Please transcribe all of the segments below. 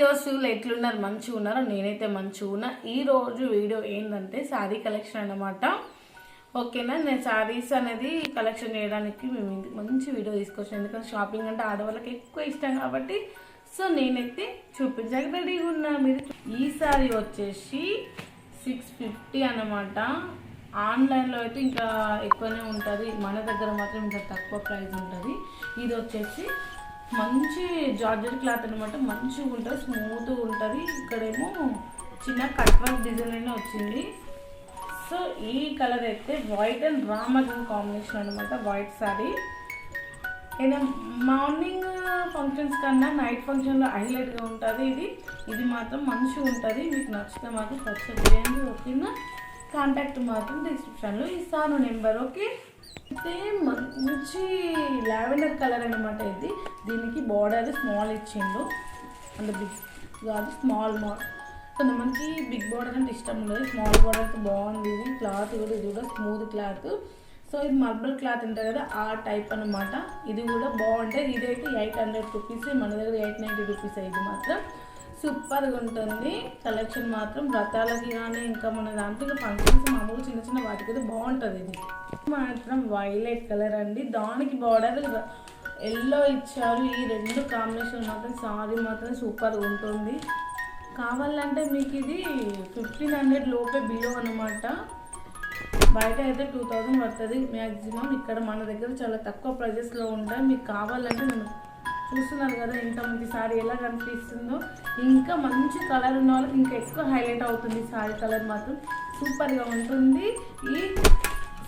దోస్తులు ఎట్లున్నారు? మంచిగా ఉన్నారో? నేనైతే మంచిగా ఉన్నా. ఈరోజు వీడియో ఏంటంటే శారీ కలెక్షన్ అన్నమాట. ఓకేనా? నేను శారీస్ అనేది కలెక్షన్ చేయడానికి మేము మంచి వీడియో తీసుకొచ్చాను ఎందుకంటే షాపింగ్ అంటే ఆడవాళ్ళకి ఎక్కువ ఇష్టం కాబట్టి. సో నేనైతే చూపించక రెడీగా ఉన్నా. మీరు ఈ శారీ వచ్చేసి సిక్స్ ఫిఫ్టీ అన్నమాట. ఆన్లైన్లో అయితే ఇంకా ఎక్కువనే ఉంటుంది. మన దగ్గర మాత్రం ఇంకా తక్కువ ప్రైస్ ఉంటుంది. ఇది వచ్చేసి మంచి జార్జెట్ క్లాత్ అనమాట మంచిగా ఉంటుంది స్మూత్ ఉంటుంది. ఇక్కడేమో చిన్న కట్ వర్క్ డిజైన్ అయినా వచ్చింది. సో ఈ కలర్ అయితే వైట్ అండ్ రామజన్ కాంబినేషన్ అనమాట వైట్ సారీ అయినా మార్నింగ్ ఫంక్షన్స్ కన్నా నైట్ ఫంక్షన్లో హైలైట్గా ఉంటుంది ఇది. ఇది మాత్రం మంచిగా ఉంటుంది. మీకు నచ్చితే మాత్రం పర్చేజ్ చేయండి ఓకేనా కాంటాక్ట్ మాత్రం డిస్క్రిప్షన్లో ఇస్తాను నెంబర్ ఓకే? అయితే మంచి లావెండర్ కలర్ అనమాట ఇది. దీనికి బార్డర్ స్మాల్ ఇచ్చిండు. అంటే బిగ్ కాదు స్మాల్ మా కొంతమందికి బిగ్ బార్డర్ అంటే ఇష్టం ఉండదు. స్మాల్ బార్డర్ బాగుంది. ఇది క్లాత్ కూడా ఇది కూడా స్మూత్ క్లాత్ సో ఇది మర్బల్ క్లాత్ ఉంటుంది కదా ఆ టైప్ అన్నమాట. ఇది కూడా బాగుంటుంది ఇదైతే ఎయిట్ హండ్రెడ్ రూపీస్ మన దగ్గర ఎయిట్ నైంటీ రూపీస్ ఇది మాత్రం. సూపర్గా ఉంటుంది. కలెక్షన్ మాత్రం వ్రతాలకి కానీ ఇంకా మన దాంట్లో ఫంక్షన్స్ మామూలు చిన్న చిన్న వాటికి అయితే బాగుంటుంది ఇది. మాత్రం వైలెట్ కలర్ అండి. దానికి బార్డర్ ఎల్లో ఇచ్చారు. ఈ రెండు కాంబినేషన్ మాత్రం సారీ మాత్రం సూపర్గా ఉంటుంది. కావాలంటే మీకు ఇది ఫిఫ్టీన్ హండ్రెడ్ లోపే బిలో అనమాట బయట అయితే టూ థౌజండ్ పడుతుంది. మ్యాక్సిమం ఇక్కడ మన దగ్గర చాలా తక్కువ ప్రైజెస్లో ఉంటాయి. మీకు కావాలంటే నేను చూస్తున్నారు కదా ఇంత మంచి సారీ ఎలా కనిపిస్తుందో. ఇంకా మంచి కలర్ ఉన్న వాళ్ళకి ఇంకా ఎక్కువ హైలైట్ అవుతుంది సారీ కలర్ మాత్రం. సూపర్గా ఉంటుంది. ఈ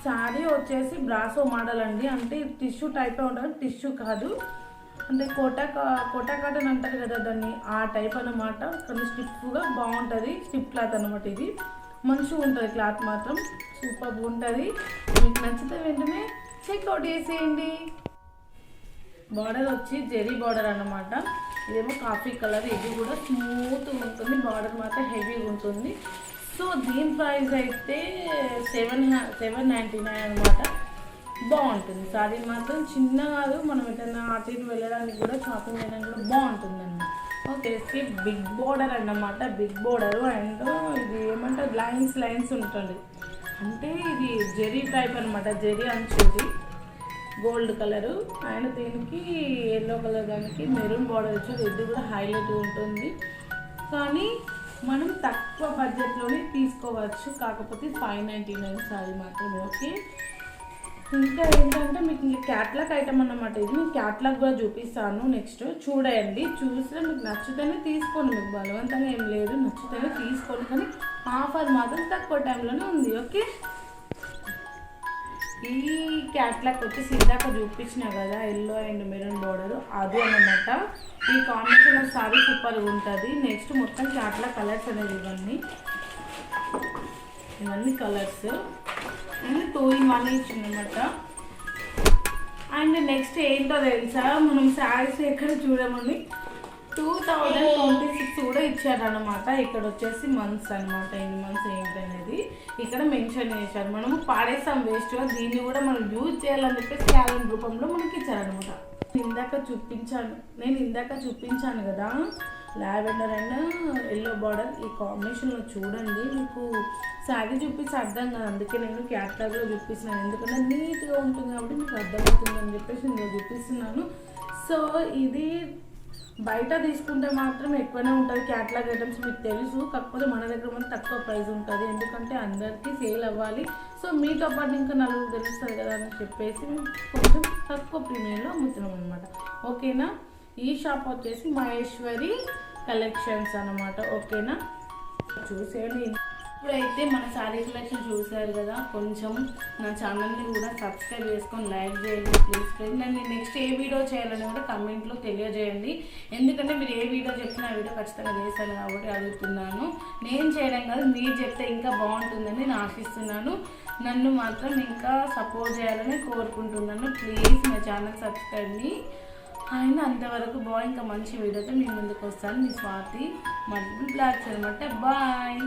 శారీ వచ్చేసి బ్రాసో మోడల్ అండి. అంటే టిష్యూ టైపే ఉంటుంది టిష్యూ కాదు. అంటే కోటా కా- కోటా కాటన్ అంటారు కదా దాన్ని. ఆ టైప్ అన్నమాట. కానీ స్టిఫ్గా బాగుంటుంది. స్టిఫ్ క్లాత్ అనమాట ఇది. మంచిగా ఉంటుంది క్లాత్ మాత్రం. సూపర్గా ఉంటుంది. మీకు నచ్చితే వెంటనే చెక్అవుట్ చేసేయండి. బార్డర్ వచ్చి జెరీ బార్డర్ అన్నమాట. ఇదేమో కాఫీ కలర్ ఇది కూడా స్మూత్ ఉంటుంది. బార్డర్ మాత్రం హెవీగా ఉంటుంది. సో దీని ప్రైస్ అయితే సెవెన్ సెవెన్ నైంటీ నైన్ అనమాట బాగుంటుంది. సారీ మాత్రం చిన్న కాదు మనం ఏదైనా అటు ఇటు వెళ్ళడానికి కూడా షాపింగ్ చేయడానికి కూడా బాగుంటుంది అన్నమాట ఓకే బిగ్ బోర్డర్ అన్నమాట. బిగ్ బోర్డర్ అండ్ ఇది ఏమంటారు? లైన్స్ లైన్స్ ఉంటుంది. అంటే ఇది జెరీ టైప్ అనమాట జెరీ అంచుది. Gold colour. అండ్ దీనికి ఎల్లో కలర్ దానికి మెరూన్ బార్డర్ వచ్చి ఇది కూడా హైలైట్ ఉంటుంది. కానీ మనం తక్కువ బడ్జెట్లోనే తీసుకోవచ్చు. కాకపోతే ఫైవ్ నైంటీ నైన్ సారీ మాత్రమే ఓకే? ఇంకా ఏంటంటే మీకు ఇంకా క్యాట్లాగ్ ఐటమ్ అన్నమాట ఇది. నేను క్యాట్లాగ్ కూడా చూపిస్తాను నెక్స్ట్. చూడండి చూస్తే మీకు నచ్చితేనే తీసుకోండి. మీకు బలవంతంగా ఏం లేదు నచ్చితేనే తీసుకోండి. కానీ ఆఫర్ మాత్రం తక్కువ టైంలోనే ఉంది ఓకే? ఈ క్యాట్లాగ్ వచ్చేసి ఇందాక చూపించిన కదా ఎల్లో అండ్ మెరూన్ బార్డర్ అది అనమాట ఈ కాంబినేషన్ సారీ సూపర్గా ఉంటుంది. నెక్స్ట్ మొత్తం క్యాట్లాక్ కలర్స్ అనేది ఇవన్నీ. ఇవన్నీ colours and two in one ఇచ్చిందన్నమాట and next ఏంటో తెలుసా? మనం శారీస్ ఎక్కడ చూడమని టూ థౌజండ్ ట్వంటీ సిక్స్ కూడా ఇచ్చారనమాట ఇక్కడ వచ్చేసి మంత్స్ అనమాట ఎన్ని మంత్స్ ఏంటనేది. ఇక్కడ మెన్షన్ చేశారు. మనము పాడేస్తాం వేస్ట్గా దీన్ని కూడా మనం యూజ్ చేయాలని చెప్పేసి క్యాలెండర్ రూపంలో మనకి ఇచ్చారనమాట ఇందాక చూపించాను. నేను ఇందాక చూపించాను కదా. లావెండర్ అండ్ ఎల్లో బార్డర్ ఈ కాంబినేషన్లో చూడండి. మీకు శారీ చూపిస్తే అర్థం కాదు. అందుకే నేను క్యాట్లాగ్లో చూపిస్తున్నాను. ఎందుకంటే నీట్గా ఉంటుంది కాబట్టి మీకు అర్థమవుతుంది అని చెప్పేసి నేను చూపిస్తున్నాను. సో ఇది బయట తీసుకుంటే మాత్రం ఎక్కువనే ఉంటుంది క్యాట్లాగ్ ఐటమ్స్ మీకు తెలుసు కాకపోతే మన దగ్గర మనం తక్కువ ప్రైస్ ఉంటుంది. ఎందుకంటే అందరికీ సేల్ అవ్వాలి. సో మీతో పాటు ఇంకా నలుగురు తెలుస్తుంది కదా అని చెప్పేసి కొంచెం తక్కువ ప్రీమియంలో అమ్ముతున్నాం అనమాట ఓకేనా ఈ షాప్ వచ్చేసి మహేశ్వరి కలెక్షన్స్ అనమాట ఓకేనా చూసేయండి ఇప్పుడైతే మన శారీ కలెక్షన్ చూసారు కదా కొంచెం నా ఛానల్ని కూడా సబ్స్క్రైబ్ చేసుకొని లైక్ చేయండి ప్లీజ్ ఫ్రెండ్. నేను నెక్స్ట్ ఏ వీడియో చేయాలని కూడా కమెంట్లో తెలియజేయండి. ఎందుకంటే మీరు ఏ వీడియో చెప్పినా ఆ వీడియో ఖచ్చితంగా చేశాను కాబట్టి అడుగుతున్నాను. నేను చేయడం కాదు మీరు చెప్తే ఇంకా బాగుంటుందని నేను ఆశిస్తున్నాను. నన్ను మాత్రం ఇంకా సపోర్ట్ చేయాలని కోరుకుంటున్నాను. ప్లీజ్ నా ఛానల్ సబ్స్క్రైబ్ని ఆయన అంతవరకు బాయ్ ఇంకా మంచి వీడియోతో మీ ముందుకు వస్తాను. మీ స్వాతి మల్టిపుల్ బ్లాక్స్ అనమాట బాయ్.